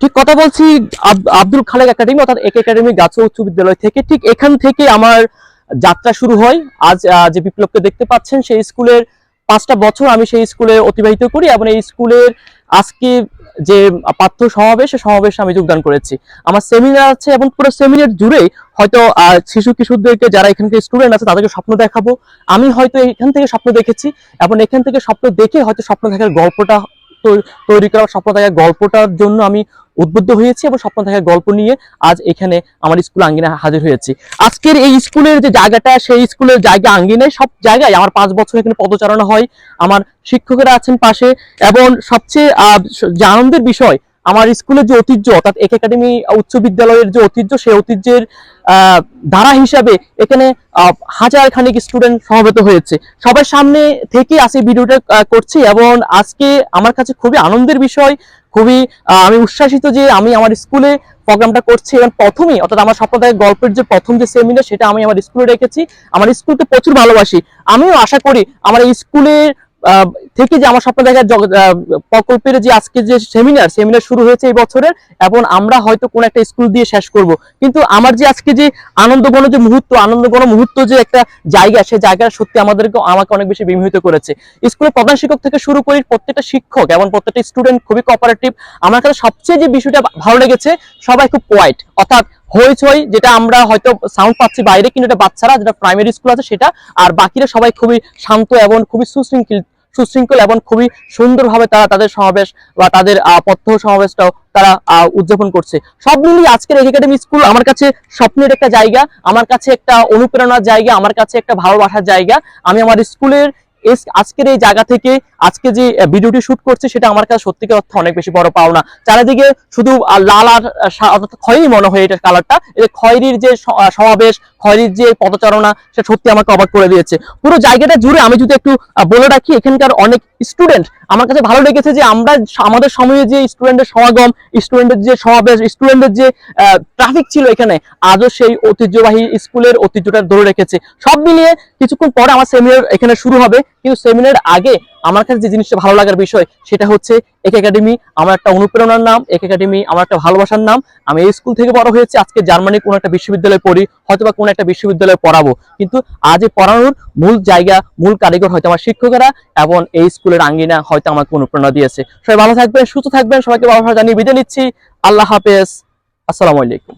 ঠিক কথা বলছি, আব- আব্দুল খালেক একাডেমি, অর্থাৎ এক একাডেমি গাছ উচ্চ বিদ্যালয় থেকে ঠিক এখান থেকে আমার যাত্রা শুরু হয়। আজ যে বিপ্লবকে দেখতে পাচ্ছেন, সেই স্কুলের পাঁচটা বছর আমি সেই স্কুলে অতিবাহিত করি এবং এই স্কুলের আজকে যে পাঠ্য সমাবেশ সমাবেশে আমি যোগদান করেছি। আমার সেমিনার আছে এবং পুরো সেমিনার জুড়েই হয়তো শিশু কিশোরদেরকে যারা এখানকার স্টুডেন্ট আছে, তাদেরকে স্বপ্ন দেখাবো। আমি হয়তো এখান থেকে স্বপ্ন দেখেছি এবং এখান থেকে স্বপ্ন দেখে হয়তো স্বপ্ন দেখার গল্পটা তৈরি করা স্বপ্ন থাকা গল্পটার জন্য আমি উদ্বুদ্ধ হয়েছি এবং স্বপ্ন থাকা গল্প নিয়ে আজ এখানে আমার স্কুল আঙ্গিনায় হাজির হয়েছি। আজকের এই স্কুলের যে জায়গাটা, সেই স্কুলের জায়গা আঙ্গিনায় সব জায়গায় আমার পাঁচ বছর এখানে পদচারণা হয়। আমার শিক্ষকেরা আছেন পাশে এবং সবচেয়ে যে আনন্দের বিষয় আমার স্কুলের যে ঐতিহ্য, অর্থাৎ এক একাডেমি উচ্চ বিদ্যালয়ের যে ঐতিহ্য, সেই ঐতিহ্যের ধারা হিসাবে এখানে হাজার খানিক স্টুডেন্ট সমবেত হয়েছে। সবার সামনে থেকে এই ভিডিওটা করছি এবং আজকে আমার কাছে খুবই আনন্দের বিষয়, খুবই আমি উচ্ছ্বাসিত যে আমি আমার স্কুলে প্রোগ্রামটা করছি এবং প্রথমেই, অর্থাৎ আমার স্বপ্নদায়ক গল্পের যে প্রথম যে সেমিনার সেটা আমি আমার স্কুলে রেখেছি। আমার স্কুলকে প্রচুর ভালোবাসি। আমিও আশা করি আমার স্কুলের থেকে যে আমার স্বপ্ন দেখার প্রকল্পের যে আজকে যে সেমিনার সেমিনার শুরু হয়েছে এই বছরের, এবং আমরা হয়তো কোন একটা স্কুল দিয়ে শেষ করব। কিন্তু আমার যে আজকে যে আনন্দঘন যে মুহূর্ত আনন্দঘন মুহূর্ত যে একটা জায়গা সেই জায়গাটা সত্যি আমাদেরকে, আমাকে অনেক বেশি বিমোহিত করেছে। স্কুলের প্রধান শিক্ষক থেকে শুরু করে প্রত্যেকটা শিক্ষক এবং প্রত্যেকটা স্টুডেন্ট খুবই কোঅপারেটিভ আমার কাছে সবচেয়ে যে বিষয়টা ভালো লেগেছে, সবাই খুব কোয়াইট অর্থাৎ হইচই যেটা আমরা হয়তো সাউন্ড পাচ্ছি বাইরে, কিন্তু এটা বাচ্চারা, যেটা প্রাইমারি স্কুল আছে সেটা, আর বাকিরা সবাই খুবই শান্ত এবং খুবই সুশৃঙ্খল সুশৃঙ্খল এবং খুবই সুন্দরভাবে তারা তাদের সমাবেশ বা তাদের পথ্য সমাবেশটাও তারা উদযাপন করছে। সব মিলিয়ে আজকের একাডেমি স্কুল আমার কাছে স্বপ্নের একটা জায়গা, আমার কাছে একটা অনুপ্রেরণার জায়গা, আমার কাছে একটা ভালোবাসার জায়গা। আমি আমার স্কুলের আজকের এই জায়গা থেকে আজকে যে ভিডিওটি শুট করছে সেটা আমার কাছে সত্যিকার অর্থে অনেক বেশি বড় পাওনা। চারিদিকে শুধু লাল আর আহ, অর্থাৎ খয়েরি মনে হয় এটা কালারটা এই খয়েরির যে সমাবেশ খয়েরির যে পদচারণা, সেটা সত্যি আমাকে অবাক করে দিয়েছে। পুরো জায়গাটা জুড়ে আমি যদি একটু বলে রাখি, এখানকার অনেক স্টুডেন্ট আমার কাছে ভালো লেগেছে যে আমরা আমাদের সময়ে যে স্টুডেন্টের সমাগম স্টুডেন্টের যে সমাবেশ স্টুডেন্টের যে ট্রাফিক ছিল এখানে, আজও সেই ঐতিহ্যবাহী স্কুলের ঐতিহ্যটা ধরে রেখেছে। সব মিলিয়ে কিছুক্ষণ পরে আমার সেমিনার এখানে শুরু হবে। কিন্তু সেমিনার আগে আমার কাছে যে জিনিসটা ভালো লাগার বিষয়, সেটা হচ্ছে এক একাডেমি, আমার একটা অনুপ্রেরণার নাম, এক একাডেমি, আমার একটা ভালোবাসার নাম। আমি এই স্কুল থেকে বড় হয়েছে, আজকে জার্মানি কোনো একটা বিশ্ববিদ্যালয়ে পড়ি হয়তো বা কোনো একটা বিশ্ববিদ্যালয়ে পড়াবো। কিন্তু আজ পড়ানোর মূল জায়গা, মূল কারিগর হয়তো আমার শিক্ষকেরা এবং এই স্কুলের আঙ্গিনা হয়তো আমাকে অনুপ্রেরণা দিয়েছে। সবাই ভালো থাকবেন, সুস্থ থাকবেন, সবাইকে ভালো জানিয়ে বিদায় নিচ্ছি। আল্লাহ হাফেজ। আসসালামু আলাইকুম।